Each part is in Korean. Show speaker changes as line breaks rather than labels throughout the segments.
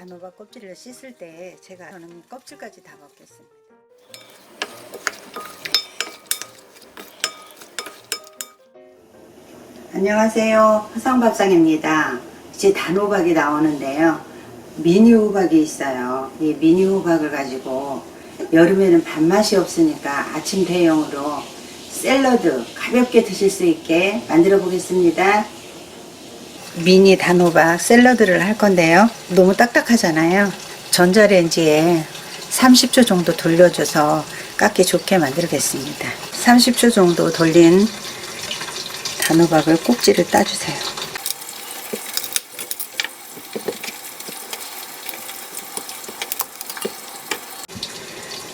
단호박 껍질을 씻을 때 제가 저는 껍질까지 다 먹겠습니다. 안녕하세요. 화성밥상입니다. 이제 단호박이 나오는데요. 미니 호박이 있어요. 이 미니 호박을 가지고 여름에는 밥맛이 없으니까 아침 대용으로 샐러드 가볍게 드실 수 있게 만들어 보겠습니다. 미니 단호박 샐러드를 할 건데요. 너무 딱딱하잖아요. 전자레인지에 30초 정도 돌려줘서 깎기 좋게 만들겠습니다. 30초 정도 돌린 단호박을 꼭지를 따주세요.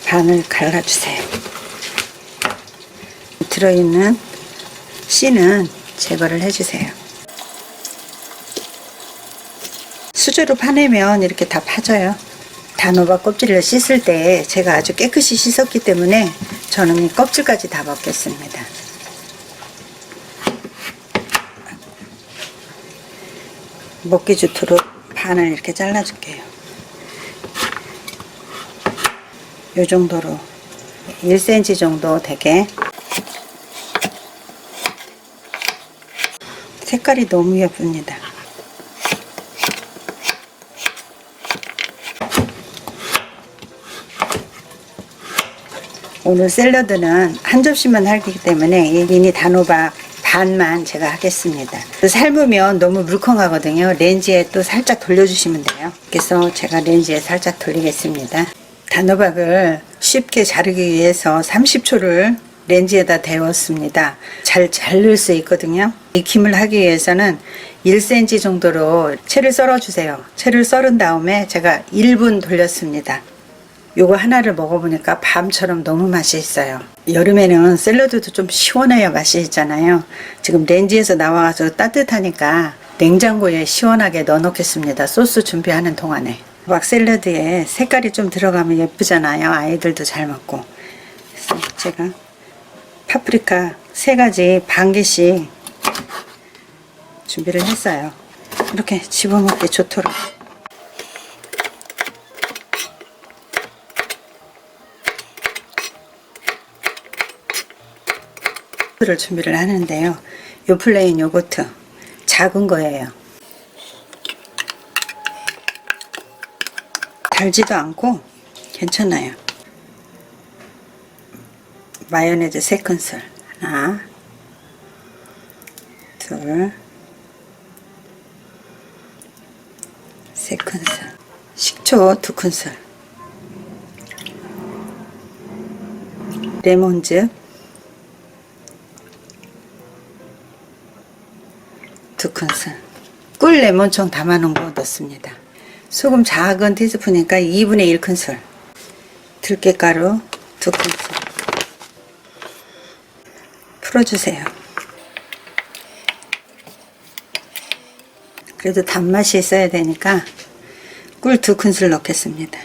반을 갈라주세요. 들어있는 씨는 제거를 해주세요. 수저로 파내면 이렇게 다 파져요. 단호박 껍질을 씻을 때 제가 아주 깨끗이 씻었기 때문에 저는 이 껍질까지 다 먹겠습니다. 먹기 좋도록 반을 이렇게 잘라줄게요. 이 정도로 1cm 정도 되게 색깔이 너무 예쁩니다. 오늘 샐러드는 한 접시만 하기 때문에 이 미니 단호박 반만 제가 하겠습니다. 삶으면 너무 물컹하거든요. 렌즈에 또 살짝 돌려주시면 돼요. 그래서 제가 렌즈에 살짝 돌리겠습니다. 단호박을 쉽게 자르기 위해서 30초를 렌즈에다 데웠습니다. 잘 자를 수 있거든요. 익힘을 하기 위해서는 1cm 정도로 채를 썰어주세요. 채를 썰은 다음에 제가 1분 돌렸습니다. 요거 하나를 먹어보니까 밤처럼 너무 맛이 있어요. 여름에는 샐러드도 좀 시원해야 맛이 있잖아요. 지금 렌지에서 나와서 따뜻하니까 냉장고에 시원하게 넣어 놓겠습니다. 소스 준비하는 동안에. 막 샐러드에 색깔이 좀 들어가면 예쁘잖아요. 아이들도 잘 먹고. 그래서 제가 파프리카 세 가지 반 개씩 준비를 했어요. 이렇게 집어먹기 좋도록. 를 준비를 하는데요. 요 플레인 요거트 작은 거예요. 달지도 않고 괜찮아요. 마요네즈 세 큰술 하나 둘세 큰술 식초 두 큰술 레몬즙 두 큰술 꿀 레몬청 담아놓은 거 넣습니다. 소금 작은 티스푼이니까 2분의 1 큰술. 들깨가루 두 큰술. 풀어주세요. 그래도 단맛이 있어야 되니까 꿀 두 큰술 넣겠습니다.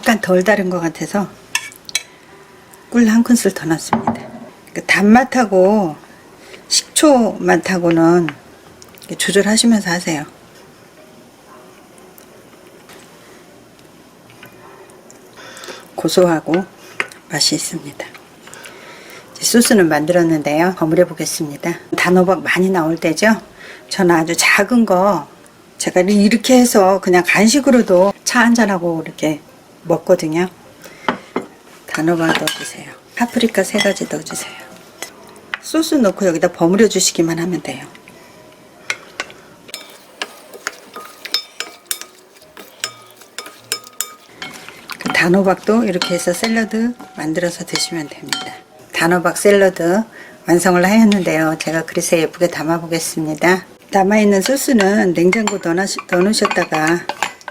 약간 덜 다른 것 같아서 꿀한 큰술 더 넣습니다. 그 단맛하고 식초 맛하고는 조절하시면서 하세요. 고소하고 맛이 있습니다. 소스는 만들었는데요. 버무려 보겠습니다. 단호박 많이 나올 때죠. 저는 아주 작은 거 제가 이렇게 해서 그냥 간식으로도 차 한잔하고 이렇게 먹거든요. 단호박 넣어주세요. 파프리카 세 가지 넣어주세요. 소스 넣고 여기다 버무려 주시기만 하면 돼요. 그 단호박도 이렇게 해서 샐러드 만들어서 드시면 됩니다. 단호박 샐러드 완성을 하였는데요. 제가 그릇에 예쁘게 담아 보겠습니다. 남아있는 소스는 냉장고 넣어놓으셨다가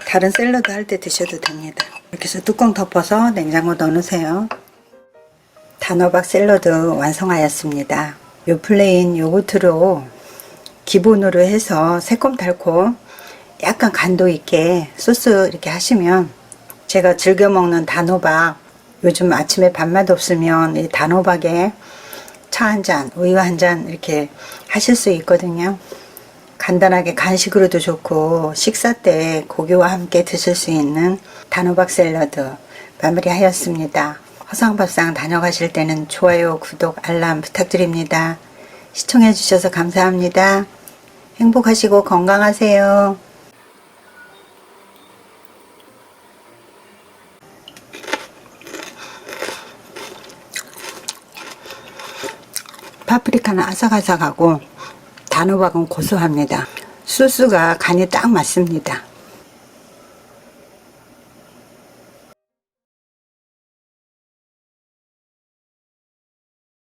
다른 샐러드 할 때 드셔도 됩니다. 이렇게 해서 뚜껑 덮어서 냉장고 넣어놓으세요. 단호박 샐러드 완성하였습니다. 요 플레인 요거트로 기본으로 해서 새콤달콤 약간 간도 있게 소스 이렇게 하시면 제가 즐겨 먹는 단호박 요즘 아침에 밥맛 없으면 이 단호박에 차 한 잔, 우유 한 잔 이렇게 하실 수 있거든요. 간단하게 간식으로도 좋고 식사 때 고기와 함께 드실 수 있는 단호박 샐러드 마무리하였습니다. 허상밥상 다녀가실 때는 좋아요, 구독, 알람 부탁드립니다. 시청해 주셔서 감사합니다. 행복하시고 건강하세요. 파프리카는 아삭아삭하고 단호박은 고소합니다. 소스가 간이 딱 맞습니다.